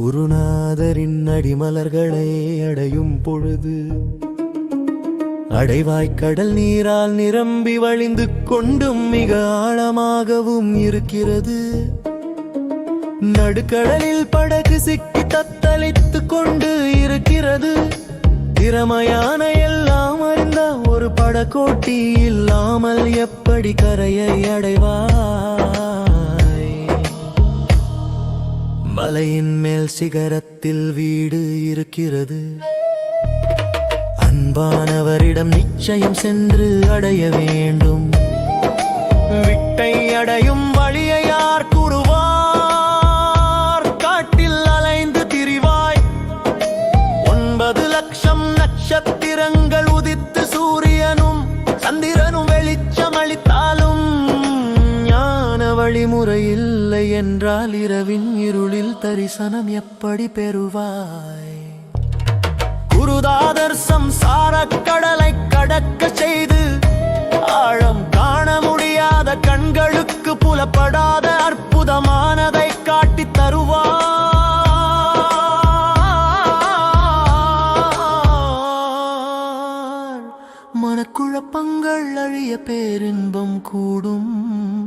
குருநாதரின் அடிமலர்களை அடையும் பொழுது அடைவாய்க்கடல் நீரால் நிரம்பி வழிந்து கொண்டும் மிக ஆழமாகவும் இருக்கிறது. நடுக்கடலில் படகு சிக்கி தத்தளித்து கொண்டு இருக்கிறது. திறமையான எல்லாம் அறிந்த ஒரு படக்கோட்டி இல்லாமல் எப்படி கரையை அடைவாய்? மலையின் மேல் சிகரத்தில் வீடு இருக்கிறது. அன்பானவரிடம் நிச்சயம் சென்று அடைய வேண்டும். விட்டை அடையும் வழியை யார் கூறுவார்? காட்டில் அலைந்து திரிவாய். ஒன்பது லட்சம் நட்சத்திர ஞான வழிமுறை இல்லை என்றால் இரவின் இருளில் தரிசனம் எப்படி பெறுவாய்? குருதாதர் சம்சார கடலை கடக்க செய்து ஆழம் காண முடியாத கண்களுக்கு புலப்படாத அற்புதமானதை காட்டித் தருவார். மனக்குழப்பங்கள் அழிய பேரின்பம் கூடும்.